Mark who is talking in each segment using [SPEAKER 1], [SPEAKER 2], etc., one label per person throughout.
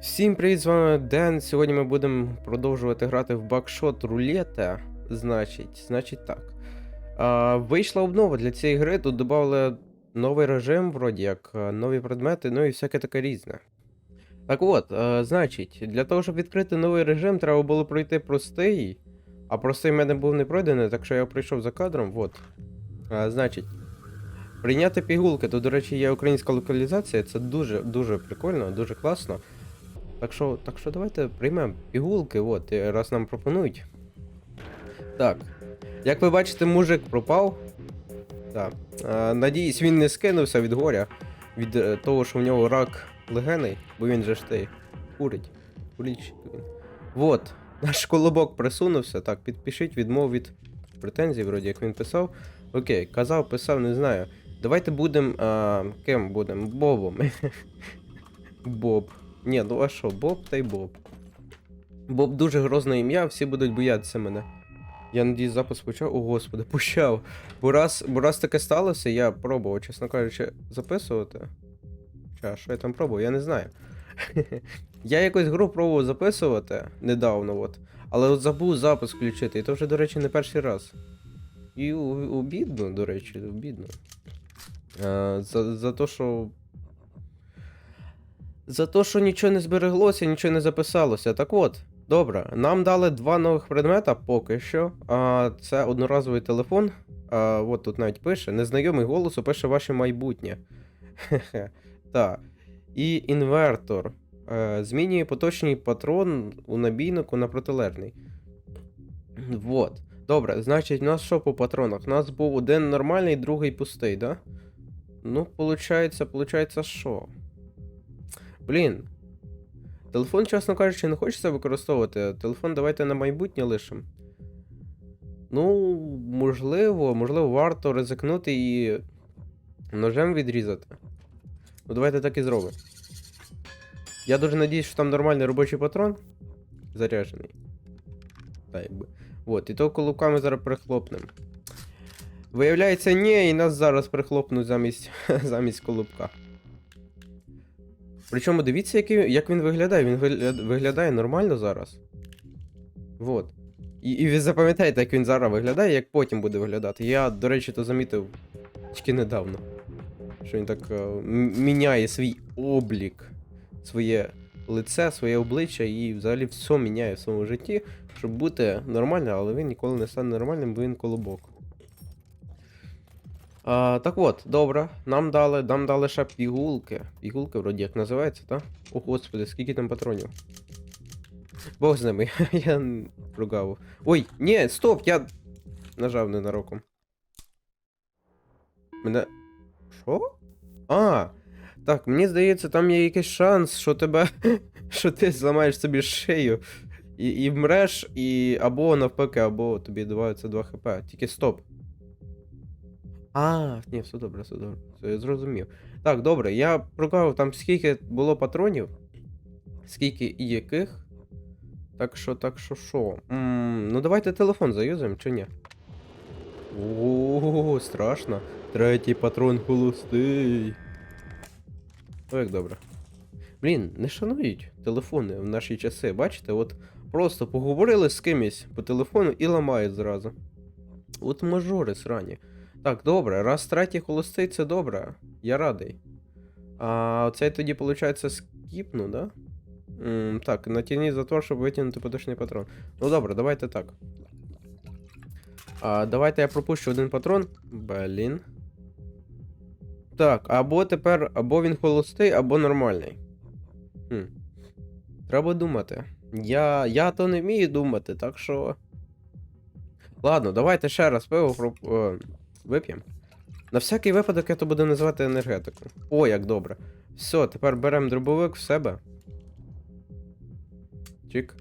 [SPEAKER 1] Всім привіт, з вами Ден. Сьогодні ми будемо продовжувати грати в бакшот рулета. Значить, значить так. А, вийшла обнова для цієї гри. Тут додали новий режим, вроді як, нові предмети, ну і всяке таке різне. Так от, а, значить, для того, щоб відкрити новий режим, треба було пройти простий. А простий в мене був не пройдений, так що я прийшов за кадром. От. А, значить. Прийняти пігулки. Тут, до речі, є українська локалізація. Це дуже дуже прикольно, дуже класно. Так що, так що давайте приймемо пігулки, от, раз нам пропонують. Так. Як ви бачите, мужик пропав. Так. А, надіюсь, він не скинувся від горя, від е, того, що в нього рак легеней, бо він же ж ти курить. Курить. Вот. Наш колобок присунувся. Так, підпишіть відмов від претензій, вроді як він писав. Окей, казав, писав, не знаю. Давайте будемо. Ким будемо? Бобом. Боб. Ні, ну а що, Боб та й Боб. Боб дуже грозне ім'я, всі будуть боятися мене. Я надіюсь, запис почав. О, господи, почав. Бо раз, бо раз таке сталося, я пробував, чесно кажучи, записувати. Ча, що я там пробував, я не знаю. я якось гру пробував записувати недавно, от. Але от забув запис включити, і то вже, до речі, не перший раз. І обідно, до речі, обідно. Е, за, за те, що за те, що нічого не збереглося, нічого не записалося. Так от, добре, нам дали два нових предмета поки що. А, це одноразовий телефон. А, от тут навіть пише: незнайомий голос пише ваше майбутнє. Так. І інвертор. Е, змінює поточний патрон у набійнику на протилежний. Вот. Добре, значить, у нас що по патронах? У нас був один нормальний, другий пустий, да? Ну, получається, що? Блін. Телефон, чесно кажучи, не хочеться використовувати. Телефон давайте на майбутнє лишимо. Ну, можливо, можливо, варто ризикнути і ножем відрізати. Ну, давайте так і зробимо. Я дуже надіюсь, що там нормальний робочий патрон заряджений. Так, якби. От, і то колуками зараз прихлопнемо. Виявляється, ні, і нас зараз прихлопнуть замість, замість колубка. Причому дивіться, який, як він виглядає. Він виглядає нормально зараз. Вот. І, і ви запам'ятаєте, як він зараз виглядає, як потім буде виглядати. Я, до речі, то замітив тільки недавно. Що він так е, міняє свій облік, своє лице, своє обличчя і взагалі все міняє в своєму житті, щоб бути нормальним, але він ніколи не стане нормальним, бо він колобок. А, так от, добре, нам дали, нам дали ще пігулки. Пігулки, вроді як називається, так? О, господи, скільки там патронів. Бог з ними, я прогавив. Ой, ні, стоп, я нажав ненароком. Мене. Що? А, так, мені здається, там є якийсь шанс, що тебе. що ти зламаєш собі шию. І, і вмреш, і або навпаки, або тобі добавиться 2 хп. Тільки стоп. А, ні, все добре, все добре. Все, я зрозумів. Так, добре, я прокавив там скільки було патронів, скільки і яких. Так що, так що, що? Ну давайте телефон заюзаємо, чи ні? О, страшно. Третій патрон холостий. О, як добре. Блін, не шанують телефони в наші часи, бачите? От просто поговорили з кимось по телефону і ламають зразу. От мажори срані. Так, добре, раз третій холостий це добре. Я радий. А цей тоді, виходить, скіпну, да? М, так, натягніть затвор, щоб витягнути поточний патрон. Ну добре, давайте так. А, давайте я пропущу один патрон. Блін. Так, або тепер, або він холостий, або нормальний. Хм. Треба думати. Я, я то не вмію думати, так що. Ладно, давайте ще раз пиво про... вип'ємо. На всякий випадок я то буду називати енергетику. О, як добре. Все, тепер беремо дробовик в себе. Чик.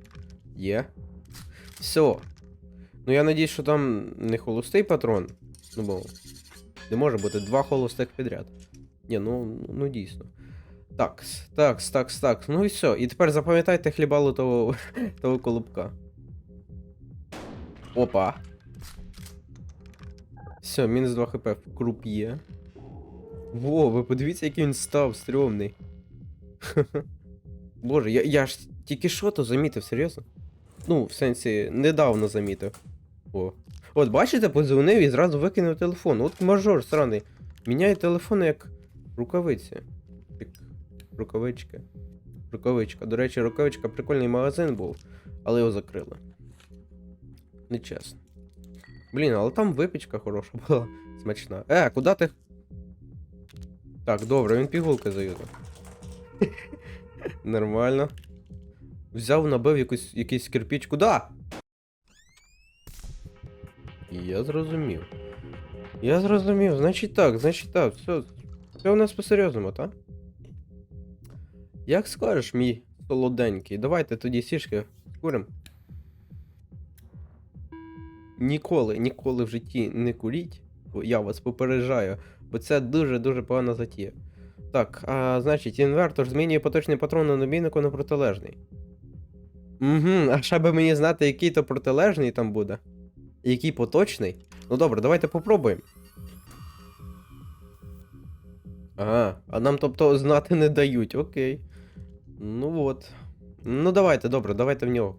[SPEAKER 1] Є. Все. Ну я надіюсь, що там не холостий патрон. Ну бо. Не може бути два холостих підряд. Ні, ну, ну дійсно. Такс, такс, такс, такс. Ну і все. І тепер запам'ятайте хлібалу того, того колобка. Опа. Все, мінус 2 хп в круп'є. Во, ви подивіться, який він став стрьомний. Боже, я, я ж тільки що то замітив, серйозно? Ну, в сенсі, недавно замітив. О. От, бачите, подзвонив і зразу викинув телефон. От мажор сраний. Міняє телефон як рукавиці. Як рукавички. Рукавичка. До речі, рукавичка прикольний магазин був, але його закрили. Нечесно. Блін, але там випічка хороша була. Смачна. Е, куди ти? Так, добре, він пігулки заюзав. Нормально. Взяв, набив якусь, якийсь кирпіч. Куда? Я зрозумів. Я зрозумів. Значить так, значить так. Все, все у нас по-серйозному, так? Як скажеш, мій солоденький, давайте тоді сішки курим. Ніколи, ніколи в житті не куріть. Я вас попереджаю, бо це дуже-дуже погана затія. Так, а значить, інвертор змінює поточний патрон на набійнику на протилежний. Угу, а ще би мені знати, який то протилежний там буде. Який поточний. Ну добре, давайте попробуємо. Ага, а нам тобто знати не дають, окей. Ну от. Ну давайте, добре, давайте в нього.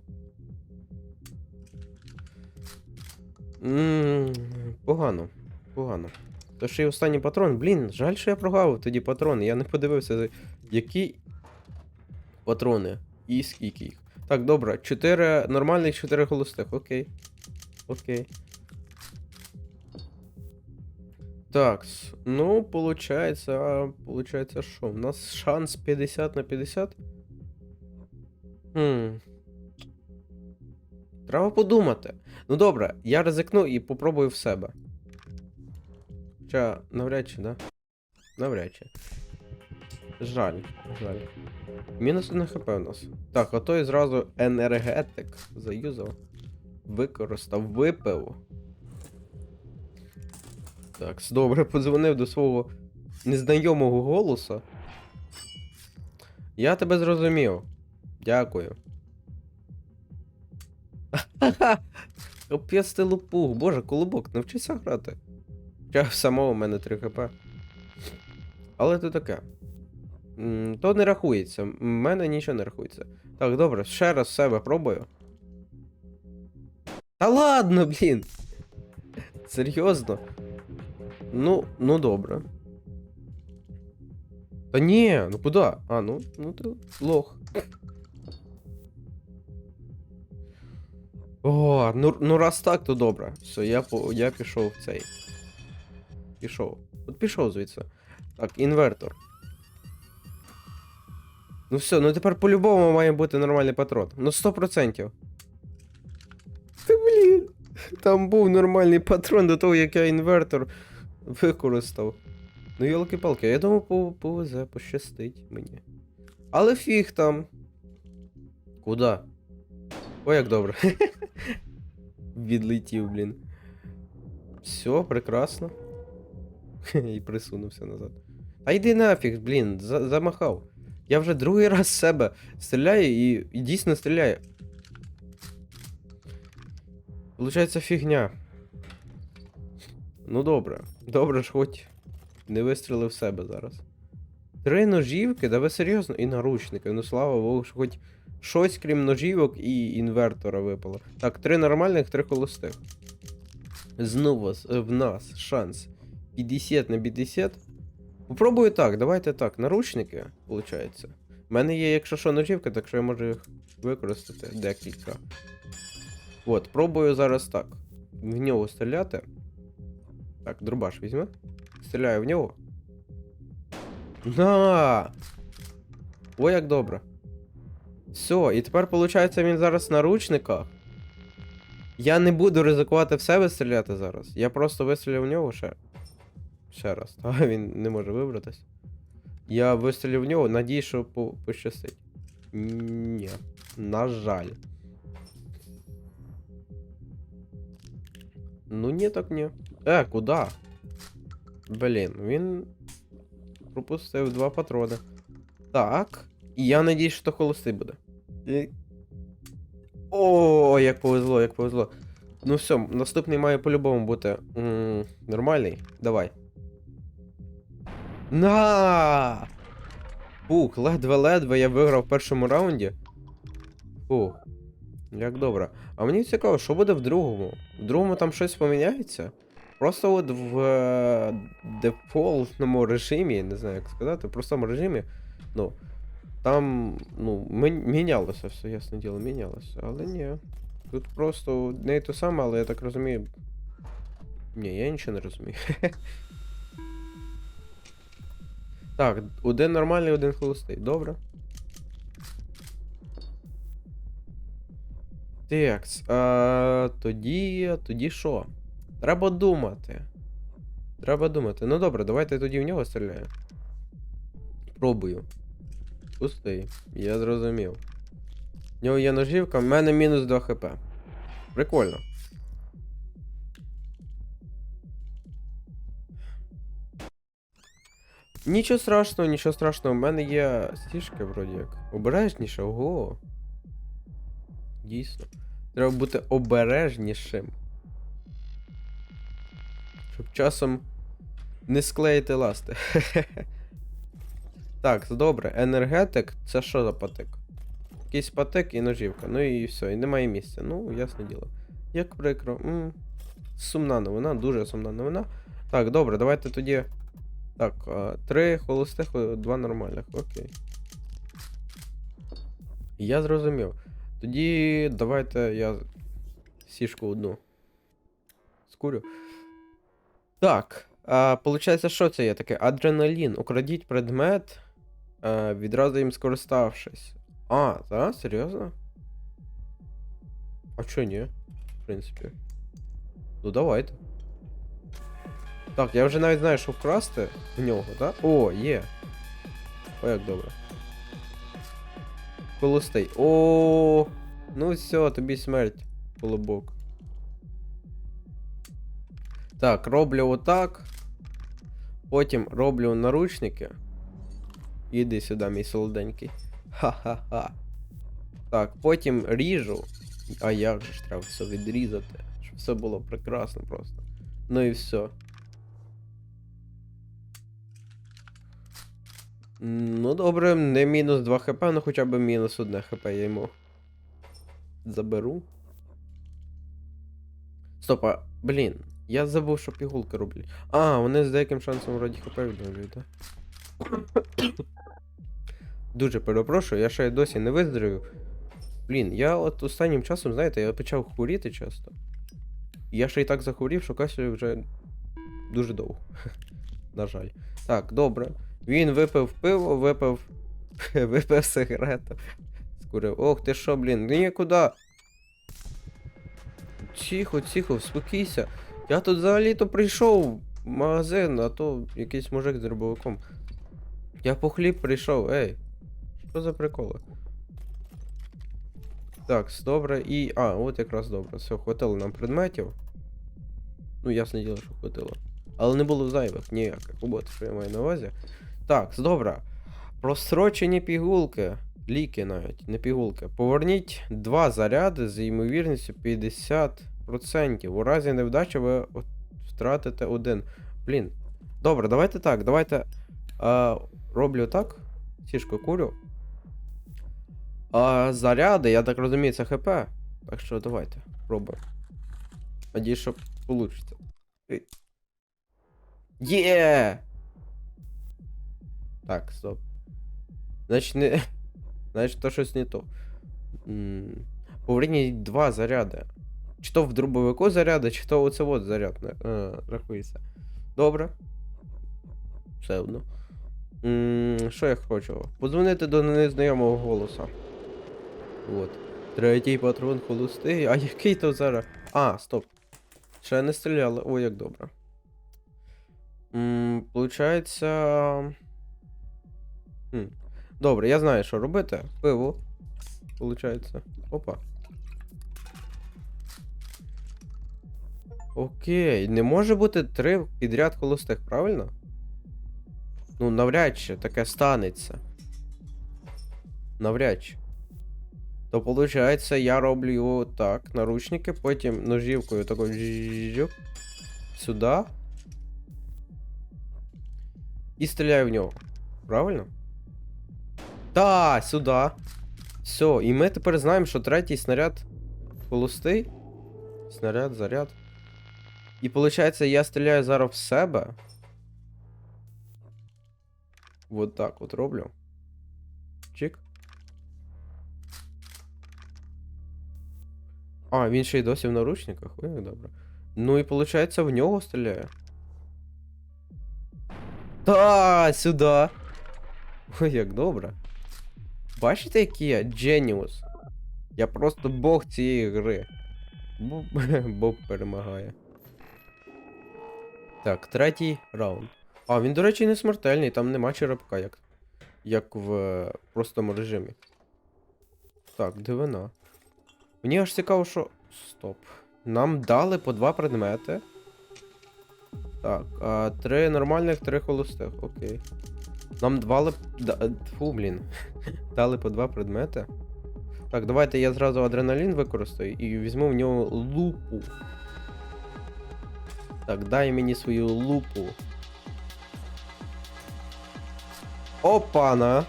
[SPEAKER 1] Ммм, погано, погано. То ще й останній патрон. Блін, жаль, що я прогавив тоді патрони. Я не подивився, які патрони і скільки їх. Так, добре, 4 нормальних, 4 холостих, окей. Окей. Так, ну, получается, а, получается, що? У нас шанс 50 на 50? Хм. Треба подумати. Ну добре, я ризикну і попробую в себе. Хоча, навряд чи, да? Навряд чи. Жаль, жаль. Мінус 1 хп у нас. Так, а то і зразу енергетик заюзав. Використав, випив. Так, добре, подзвонив до свого незнайомого голоса. Я тебе зрозумів. Дякую. Капець ти лопух. Боже, колобок, навчися грати. Хоча самого в мене 3 хп. Але то таке. То не рахується. В мене нічого не рахується. Так, добре, ще раз себе пробую. Та ладно, блін. Серйозно. Ну, ну добре. Та ні, ну куди? А, ну, ну ти лох. О, ну, ну раз так, то добре. Все, я, я пішов в цей. Пішов. От пішов звідси. Так, інвертор. Ну все, ну тепер по-любому має бути нормальний патрон. Ну 100%. Та блін. Там був нормальний патрон до того, як я інвертор використав. Ну, йолки-палки, я думав, пов- повезе, пощастить мені. Але фіг там. Куда? О, як добре. Відлетів, блін. Все, прекрасно. І присунувся назад. А йди нафіг, блін, за- замахав. Я вже другий раз з себе стріляю і, і дійсно стріляю. Получається фігня. Ну добре. Добре ж хоч не вистрілив в себе зараз. Три ножівки, да ви серйозно? І наручники. Ну слава Богу, що хоч щось крім ножівок і інвертора випало. Так, три нормальних, три холостих. Знову в нас шанс 50 на 50. Попробую так, давайте так. Наручники, виходить. У мене є, якщо що, ножівка, так що я можу їх використати декілька. От, пробую зараз так. В нього стріляти. Так, дробаш візьме. Стріляю в нього. На! Ой, як добре. Все, і тепер, виходить, він зараз на ручниках. Я не буду ризикувати в себе зараз. Я просто вистрілю в нього ще. Ще раз. Та він не може вибратись. Я вистрілю в нього, надію, що по- пощастить. Ні. На жаль. Ну ні, так ні. Е, куди? Блін, він пропустив два патрони. Так. І я надіюсь, що холостий буде. І- О, як повезло, як повезло. Ну все, наступний має по-любому бути м, нормальний. Давай. На! Фух, ледве-ледве я виграв в першому раунді. Фух. Як добре. А мені цікаво, що буде в другому? В другому там щось поміняється? Просто от в е, дефолтному режимі, не знаю як сказати, в простому режимі, ну, там, ну, мінялося все, ясне діло, мінялося. Але ні. Тут просто не те саме, але я так розумію. Ні, я нічого не розумію. Так, один нормальний, один холостий. Добре. Текс. А, тоді. Тоді що? Треба думати. Треба думати. Ну добре, давайте тоді в нього стріляю. Пробую. Пустий. Я зрозумів. В нього є ножівка, в мене мінус 2 хп. Прикольно. Нічого страшного, нічого страшного. У мене є стіжки вроді як. Обережніше, ого. Дійсно. Треба бути обережнішим. Щоб часом не склеїти ласти. так, добре. Енергетик це що за патик? Якийсь патик і ножівка. Ну і все, і немає місця. Ну, ясне діло. Як прикро. м Сумна новина, дуже сумна новина. Так, добре, давайте тоді. Так, три холостих, е, два нормальних, окей. Я зрозумів. Тоді давайте я сішку одну. Скурю. Так. А, получається, що це є таке? Адреналін. Украдіть предмет, а, відразу їм скориставшись. А, так? Серйозно? А чо ні? В принципі. Ну давайте. Так, я вже навіть знаю, що вкрасти в нього, так? О, є. О, як добре. Холостий. О, ну все, тобі смерть, колобок. Так, роблю отак. Потім роблю наручники. Іди сюди, мій солоденький. Ха-ха-ха. Так, потім ріжу. А як же ж треба все відрізати? Щоб все було прекрасно просто. Ну і все. Ну добре, не мінус 2 хп, ну хоча б мінус 1 хп я йому заберу. Стоп, а, блін, я забув, що пігулки роблять. А, вони з деяким шансом вроді хп відновлюють, так? Дуже перепрошую, я ще й досі не виздоровів. Блін, я от останнім часом, знаєте, я почав хворіти часто. Я ще й так захворів, що кашлюю вже дуже довго. На жаль. Так, добре. Він випив пиво, випив. випив сигарету. Скурив. Ох, ти що, блін, нікуди. Тихо, тихо, спокійся. Я тут взагалі-то прийшов в магазин, а то якийсь мужик з дробовиком. Я по хліб прийшов, ей. Що за приколи? Так, добре, і. А, от якраз добре. Все, хватило нам предметів. Ну, ясне діло, що хватило. Але не було зайвих ніяких. От що я маю на увазі. Так, добре. Просрочені пігулки. Ліки навіть, не пігулки. Поверніть два заряди з ймовірністю 50%. У разі невдачі ви втратите один. Блін. Добре, давайте так. Давайте. А, роблю так. Сішку курю. А заряди, я так розумію, це ХП. Так що давайте. Пробуємо. Надіюсь, що вийде. Є! Так, стоп. Значить, не. Значить, то щось не то. М, Поверніть два заряди. Чи то в дробовику заряди, чи то оце от заряд е, рахується. Добре. Все одно. Що я хочу? Подзвонити до незнайомого голоса. От. Третій патрон холостий. А який то зараз? А, стоп. Ще не стріляли. Ой, як добре. Получається. Хм. Добре, я знаю, що робити. Пиво. Получається. Опа. Окей, не може бути три підряд холостих, правильно? Ну, навряд чи таке станеться. Навряд чи. То виходить, я роблю так, наручники, потім ножівкою такою жжжжжук, сюди. І стріляю в нього. Правильно? Та, сюди. Все, і ми тепер знаємо, що третій снаряд холостий. Снаряд, заряд. І виходить, я стріляю зараз в себе. Вот так от роблю. Чик. А, він ще й досі в наручниках. Ой, як добре. Ну і виходить, в нього стріляє. Та, сюди. Ой, як добре. Бачите, який я? Genius. Я просто бог цієї гри. Бо- Бог перемагає. Так, третій раунд. А, він, до речі, не смертельний, там нема черепка, як, як в простому режимі. Так, дивина. Мені аж цікаво, що. Стоп. Нам дали по два предмети. Так, а, три нормальних, три холостих, окей. Нам давали. Да, фу, блін. Дали по два предмети. Так, давайте я зразу адреналін використаю і візьму в нього лупу. Так, дай мені свою лупу. Опана!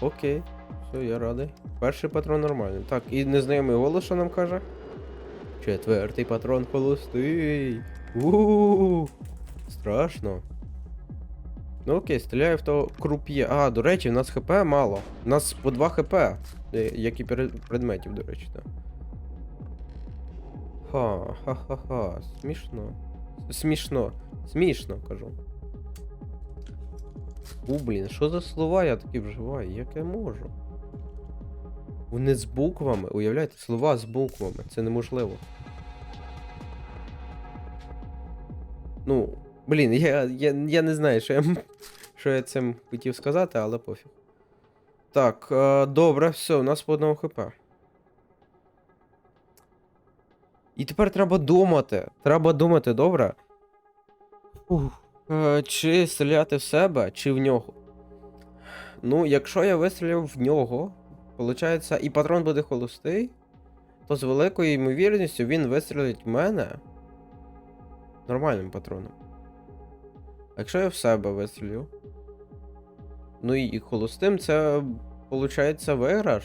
[SPEAKER 1] Окей, все, я радий. Перший патрон нормальний. Так, і незнайомий голос, що нам каже? Четвертий патрон холостий. У-у-у. Страшно. Ну окей, стріляю в того круп'є. А, до речі, в нас ХП мало. У нас по 2 ХП. е, Як і предметів, до речі, так. Ха, ха-ха-ха. Смішно. Смішно. Смішно, кажу. У, блін, що за слова я такі вживаю? Як я можу? Вони з буквами, уявляєте, слова з буквами. Це неможливо. Ну, блін, я, я, я не знаю, що я, що я цим хотів сказати, але пофіг. Так, е, добре, все, у нас по одному хп. І тепер треба думати. Треба думати, добре? Ух. Е, чи стріляти в себе, чи в нього. Ну, якщо я вистрілив в нього, виходить, і патрон буде холостий, то з великою ймовірністю він вистрілить в мене нормальним патроном. А якщо я в себе вистрілю, ну і холостим, це виходить виграш.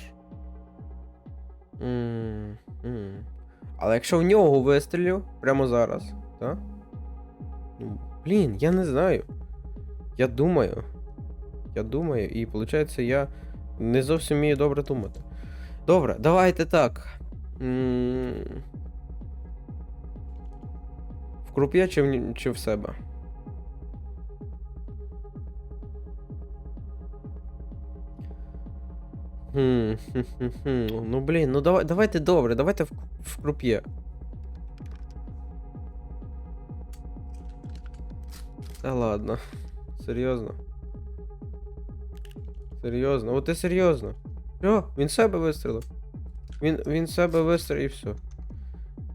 [SPEAKER 1] М, м. Але якщо в нього вистрілю прямо зараз, так? Блін, я не знаю. Я думаю. Я думаю, і виходить, я не зовсім вмію добре думати. Добре, давайте так. В круп'я чи в, чи в себе? Хм, хм, хм, хм. Ну блін, ну давай, давайте добре, давайте в, в круп'є. Та ладно. Серйозно. Серйозно, от ти серйозно. Що? Він себе вистрілив. Він, він себе вистрілив і все.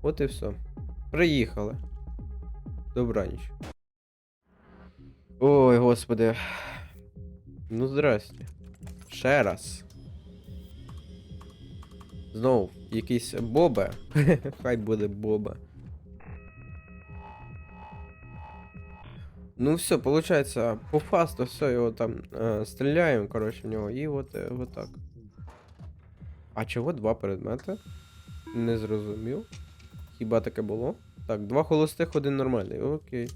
[SPEAKER 1] От і все. Приїхали. Добраніч. Ой, господи. Ну, здрасте. Ще раз. Знов, якийсь Бобе. Хай буде Бобе. Ну все, получается, по фасту все, його там е, стріляємо, коротше, в нього, і от, е, от так. А чого два предмети? Не зрозумів. Хіба таке було? Так, два холостих, один нормальний. Окей.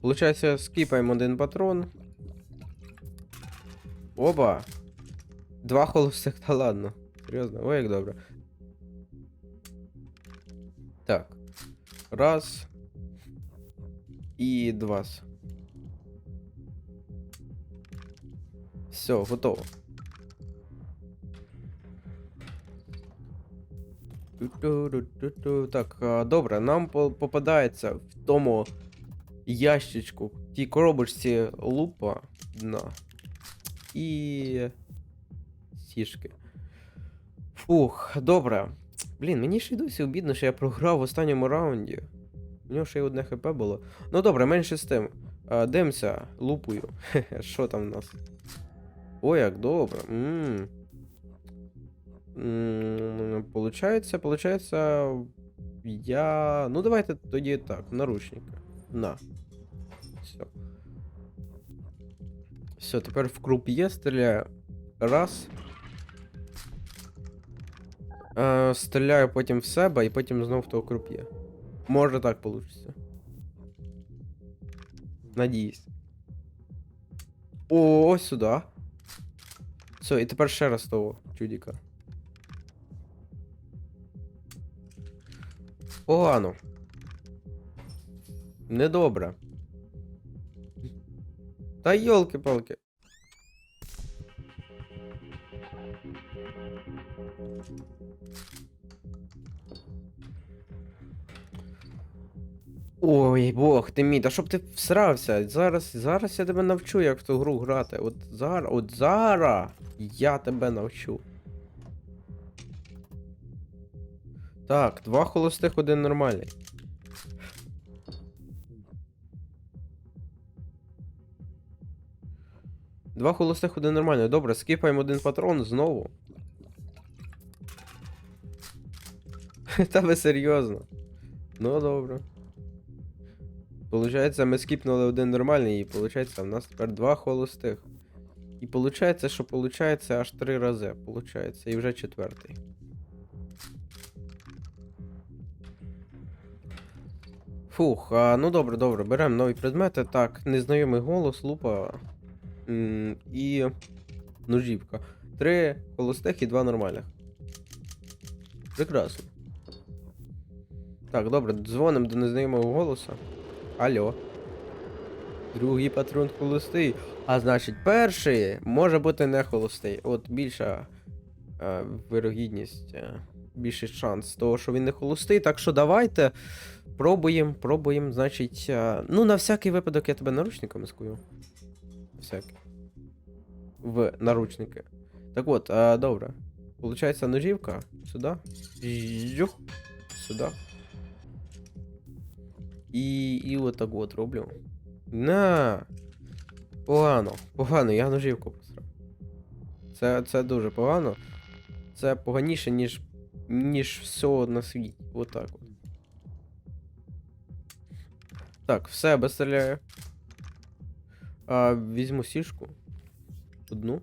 [SPEAKER 1] Получається, скіпаємо один патрон. Оба! Два холостих, та ладно. Серйозно, ой, як добре. Так. Раз. І два. Все, готово. Ту-ту-ру-ту-ту. Так, а, добре, нам по- попадається в тому ящичку, в тій коробочці лупа дна. І. Сішки. Фух, добре. Блін, мені ще й досі обідно, що я програв в останньому раунді. У нього ще й одне хп було. Ну добре, менше з тим. Дивимося, лупою. Що там в нас? О, як добре. Получається, получається. Я. Ну, давайте тоді так, наручники. На. Все. все, тепер в круп'є стріляю. Раз. Е, стріляю потім в себе і потім знов в того круп'є. Може так получиться. Надіюсь. О, ось сюди. Все, і тепер ще раз того чудіка. Погано. Недобре. Та йолки-палки. Ой, бог ти мій, та щоб ти всрався. Зараз, зараз я тебе навчу, як в ту гру грати. От зараз, от зараз я тебе навчу. Так, два холостих, один нормальний. Два холостих, один нормальний. Добре, скіпаємо один патрон знову. Та ви серйозно. Ну добре. Получається, ми скіпнули один нормальний, і получається, в нас тепер два холостих. І получається, що получається аж три рази. Получається, і вже четвертий. Фух, а, ну добре, добре, беремо нові предмети. Так, незнайомий голос, лупа м, і ножівка. Три холостих і два нормальних. Прекрасно. Так, добре, дзвонимо до незнайомого голоса. Алло. Другий патрон холостий. А значить, перший може бути не холостий. От більша е, вирогідність, е, більший шанс того, що він не холостий. Так що давайте пробуємо, пробуємо, значить. Е, ну, на всякий випадок я тебе наручниками скую. Всякий. В наручники. Так от, е, добре. Получається ножівка. Сюди. Сюди. І, і отак от роблю. На. Погано, погано, я ножівку посрав. Це, це дуже погано. Це поганіше, ніж. ніж все на світі. Отак от. Так, в себе стріляю. А, візьму сішку. Одну.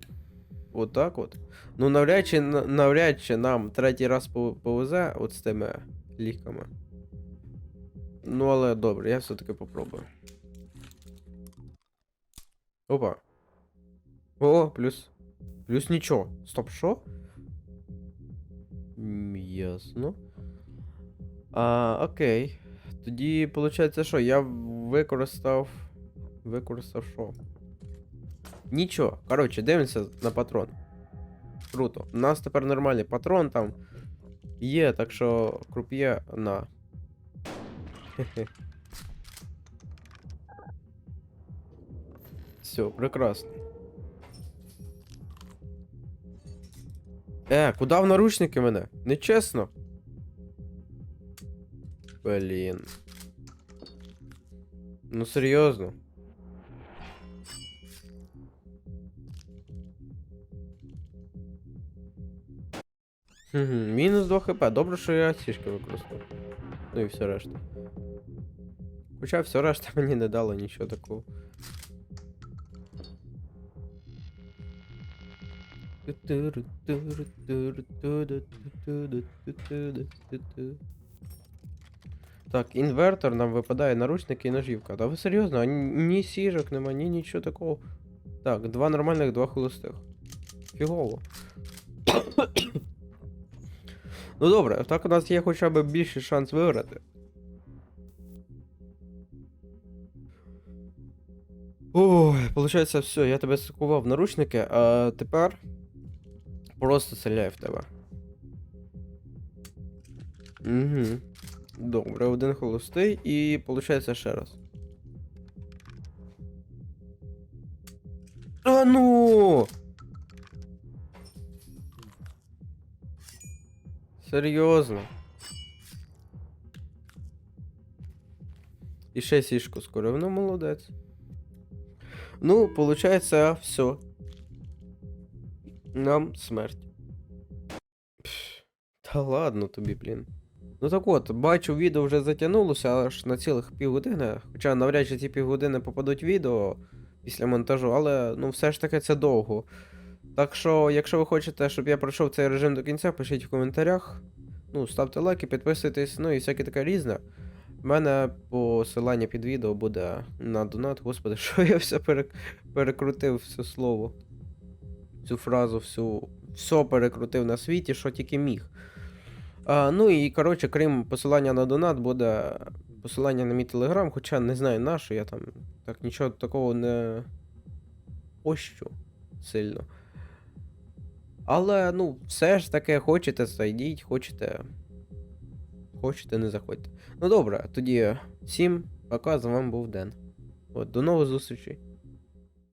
[SPEAKER 1] Отак от. Ну, навряд чи, навряд чи нам третій раз повезе от з тими ліками. Ну, але добре, я все-таки попробую. Опа. О, плюс. Плюс нічого. Стоп, що? Ясно. А, окей. Тоді, виходить, що? Я використав. Використав що? Нічого. Коротше, дивимося на патрон. Круто. У нас тепер нормальний патрон там є, так що круп'є на. Все, прекрасно. Е, куди в наручники мене? Нечесно. Блін. Ну серйозно. Хм, мінус 2 хп. Добре, що я сішки використав. Ну і все решта. Хоча все решта мені не дало нічого такого. Так, інвертор нам випадає наручники і ножівка. Та ви серйозно? Ні- сіжок нема, ні нічого такого. Так, два нормальних, два холостих. Фігово. ну добре, так у нас є хоча б більший шанс виграти. Ой, получається, все, я тебе сикував в наручники, а тепер просто стріляю в тебе. Угу. Добре, один холостий і получається ще раз. А ну! Серйозно. І ще сішку скорив, ну молодець. Ну, получается, все. Нам смерть. Пф, Та ладно тобі, блін. Ну так от, бачу, відео вже затягнулося аж на цілих півгодини. Хоча навряд чи ці півгодини попадуть відео. після монтажу, але ну все ж таки це довго. Так що, якщо ви хочете, щоб я пройшов цей режим до кінця, пишіть в коментарях. Ну, ставте лайки, підписуйтесь, ну і всяке таке різне. У мене посилання під відео буде на донат. Господи, що я все перек... перекрутив все слово. Цю фразу, всю. Все перекрутив на світі, що тільки міг. А, ну і коротше, крім посилання на донат, буде посилання на мій телеграм, хоча не знаю на що, я там так нічого такого не пощу сильно. Але, ну, все ж таки, хочете, зайдіть, хочете. Хочете, не заходьте. Ну добре, тоді всім пока, з вами був Ден. От, до нових зустрічей.